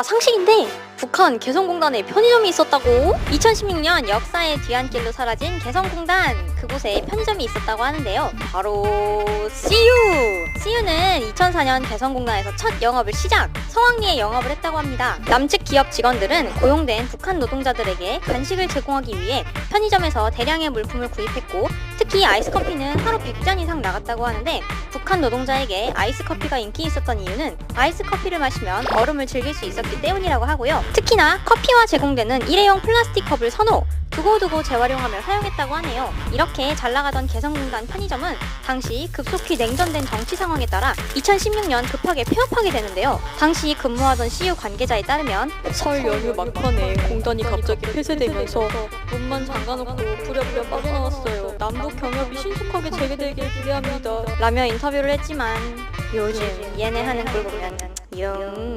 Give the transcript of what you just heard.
나 상식인데 북한 개성공단에 편의점이 있었다고? 2016년 역사의 뒤안길로 사라진 개성공단 그곳에 편의점이 있었다고 하는데요. 바로 CU! CU는 2004년 개성공단에서 첫 영업을 시작! 성황리에 영업을 했다고 합니다. 남측 기업 직원들은 고용된 북한 노동자들에게 간식을 제공하기 위해 편의점에서 대량의 물품을 구입했고 특히 아이스커피는 하루 100잔 이상 나갔다고 하는데 북한 노동자에게 아이스커피가 인기 있었던 이유는 아이스커피를 마시면 얼음을 즐길 수 있었기 때문이라고 하고요. 특히나 커피와 제공되는 일회용 플라스틱 컵을 선호, 두고두고 재활용하며 사용했다고 하네요. 이렇게 잘 나가던 개성공단 편의점은 당시 급속히 냉전된 정치 상황에 따라 2016년 급하게 폐업하게 되는데요. 당시 근무하던 CU 관계자에 따르면 설 연휴 막판에 공단이 갑자기 폐쇄되면서 문만 잠가놓고 부랴부랴. 남북 경협이 신속하게 재개되길 기대합니다. 라며 인터뷰를 했지만 요즘 얘네 하는 걸 보면 영 끝!